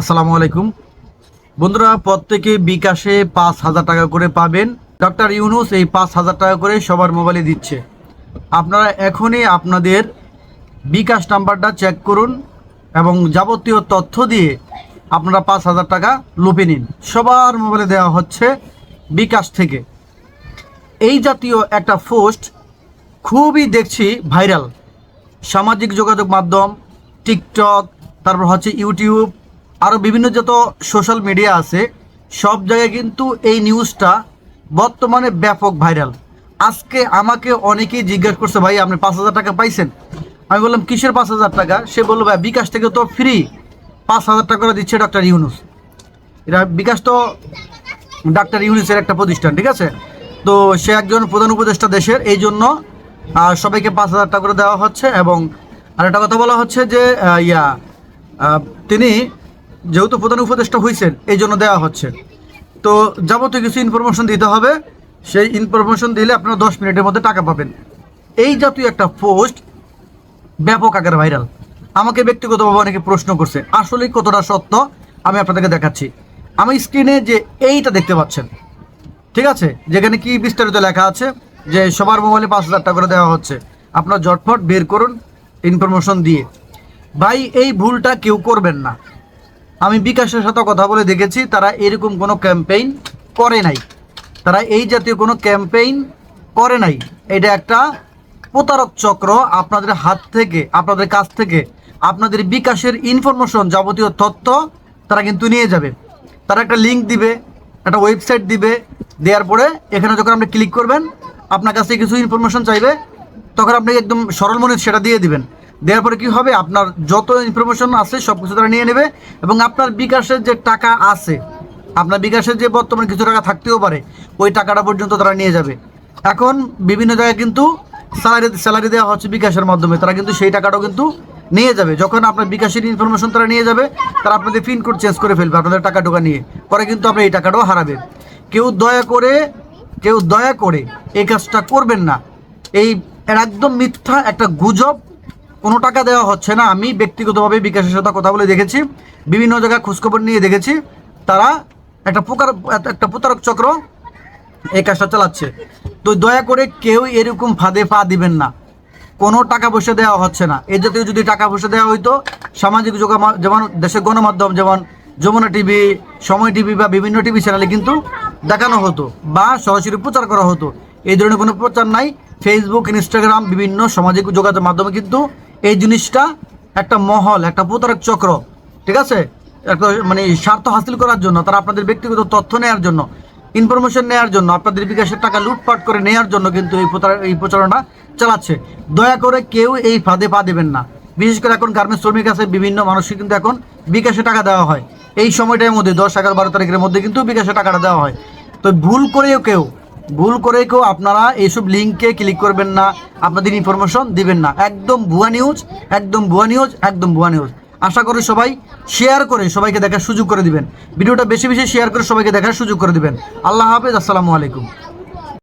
আসসালামু আলাইকুম। বন্ধুরা, প্রত্যেকে বিকাশে পাঁচ হাজার টাকা করে পাবেন। ডক্টর ইউনুস এই পাঁচ হাজার টাকা করে সবার মোবাইলে দিচ্ছে। আপনারা এখনই আপনাদের বিকাশ নাম্বারটা চেক করুন এবং যাবতীয় তথ্য দিয়ে আপনারা পাঁচ হাজার টাকা লুপে নিন। সবার মোবাইলে দেওয়া হচ্ছে বিকাশ থেকে। এই জাতীয় একটা পোস্ট খুবই দেখছি ভাইরাল। সামাজিক যোগাযোগ মাধ্যম, টিকটক, তারপর হচ্ছে ইউটিউব আরও বিভিন্ন যত সোশ্যাল মিডিয়া আছে, সব জায়গায় কিন্তু এই নিউজটা বর্তমানে ব্যাপক ভাইরাল আজকে আমাকে অনেকেই জিজ্ঞাসা করছে, ভাই, আপনি পাঁচ হাজার টাকা পাইছেন? আমি বললাম, কিসের পাঁচ হাজার টাকা? সে বলল, ভাই, বিকাশ থেকে তো ফ্রি পাঁচ হাজার টাকা দিচ্ছে ডক্টর ইউনুস। এটা বিকাশ তো ডাক্তার ইউনিসের একটা প্রতিষ্ঠান, ঠিক আছে? তো সে একজন প্রধান উপদেষ্টা দেশের, এই জন্য সবাইকে পাঁচ হাজার টাকা করে দেওয়া হচ্ছে এবং আরেকটা কথা বলা হচ্ছে যে ইয়া তিনি যেহেতু প্রধান উপদেষ্টা হয়েছেন এই জন্য দেওয়া হচ্ছে। তো যাবতীয় কিছু ইনফরমেশন দিতে হবে। সেই ইনফরমেশন দিলে আপনারা দশ মিনিটের মধ্যে টাকা পাবেন। এই জাতীয় একটা পোস্ট ব্যাপক আকারে ভাইরাল আমাকে ব্যক্তিগতভাবে অনেকে প্রশ্ন করছে, আসলে কতটা সত্য? আমি আপনাদেরকে দেখাচ্ছি। আমি স্ক্রিনে যে এইটা দেখতে পাচ্ছেন, ঠিক আছে? যেখানে কি বিস্তারিত লেখা আছে, যে সবার মোবাইলে পাঁচ হাজার টাকা করে দেওয়া হচ্ছে। আপনার ঝটফট বের করুন ইনফরমেশন দিয়ে। ভাই, এই ভুলটা কেউ করবেন না। আমি বিকাশের সাথে কথা বলে দেখেছি, তারা এরকম কোনো ক্যাম্পেইন করে নাই। তারা এই জাতীয় কোনো ক্যাম্পেইন করে নাই। এটা একটা প্রতারক চক্র আপনাদের হাত থেকে, আপনাদের কাছ থেকে, আপনাদের বিকাশের ইনফরমেশন যাবতীয় তথ্য তারা কিন্তু নিয়ে যাবে। তারা একটা লিঙ্ক দিবে, একটা ওয়েবসাইট দিবে, দেওয়ার পরে এখানে যখন আপনি ক্লিক করবেন, আপনার কাছে কিছু ইনফরমেশন চাইবে, তখন আপনি একদম সরল মনে সেটা দিয়ে দিবেন। দেওয়ার পরে কি হবে? আপনার যত ইনফরমেশন আছে সব কিছু তারা নিয়ে নেবে এবং আপনার বিকাশের যে টাকা আছে, আপনার বিকাশের যে বর্তমানে কিছু টাকা থাকতেও পারে, ওই টাকাটা পর্যন্ত তারা নিয়ে যাবে। এখন বিভিন্ন জায়গায় কিন্তু স্যালারি স্যালারি দেওয়া হচ্ছে বিকাশের মাধ্যমে, তারা কিন্তু সেই টাকাটাও কিন্তু নিয়ে যাবে। যখন আপনার বিকাশের ইনফরমেশন তারা নিয়ে যাবে, তারা আপনাদের পিন কোড চেঞ্জ করে ফেলবে আপনাদের টাকা টোকা নিয়ে। পরে কিন্তু আপনি এই টাকাটাও হারাবে। কেউ দয়া করে, কেউ দয়া করে এই কাজটা করবেন না। এই একদম মিথ্যা একটা গুজব কোনো টাকা দেওয়া হচ্ছে না। আমি ব্যক্তিগতভাবে বিকাশের সাথে কথা বলে দেখেছি। বিভিন্ন জায়গায় খোঁজখবর নিয়ে দেখেছি। তারা একটা প্রকার একটা প্রতারক চক্র এই কাজটা চালাচ্ছে। তো দয়া করে কেউ এরকম ফাঁদে পা দিবেন না। কোনো টাকা পয়সা দেওয়া হচ্ছে না। এর জাতীয় যদি টাকা পয়সা দেওয়া হইতো, সামাজিক যোগা যেমন দেশের গণমাধ্যম, যেমন যমুনা টিভি, সময় টিভি বা বিভিন্ন টিভি চ্যানেলে কিন্তু দেখানো হতো বা সরাসরি প্রচার করা হতো। এই ধরনের কোনো প্রচার নাই। ফেসবুক ইনস্টাগ্রাম বিভিন্ন সামাজিক যোগাযোগ মাধ্যমে কিন্তু এই জিনিসটা একটা মহল, একটা প্রতারক চক্র, ঠিক আছে? একটা মানে স্বার্থ হাসিল করার জন্য, তারা আপনাদের ব্যক্তিগত তথ্য নেওয়ার জন্য ইনফরমেশন নেওয়ার জন্য, আপনাদের বিকাশের টাকা লুটপাট করে নেওয়ার জন্য কিন্তু এই প্রতার- এই প্রচারণা চালাচ্ছে। দয়া করে কেউ এই ফাঁদে পা দেবেন না। বিশেষ করে এখন গার্মেন্টস শ্রমিক আছে, বিভিন্ন মানুষকে কিন্তু এখন বিকাশে টাকা দেওয়া হয়। এই সময়টার মধ্যে, দশ, এগারো, বারো তারিখের মধ্যে কিন্তু বিকাশে টাকাটা দেওয়া হয়। তো ভুল করেও কেউ ভুল করে কেউ আপনারা এইসব লিঙ্কে ক্লিক করবেন না, আপনাদের ইনফরমেশন দিবেন না। একদম ভুয়া নিউজ একদম ভুয়া নিউজ একদম ভুয়া নিউজ আশা করি সবাই শেয়ার করে সবাইকে দেখার সুযোগ করে দিবেন। ভিডিওটা বেশি বেশি শেয়ার করে সবাইকে দেখার সুযোগ করে দিবেন। আল্লাহ হাফেজ, আসসালামু আলাইকুম।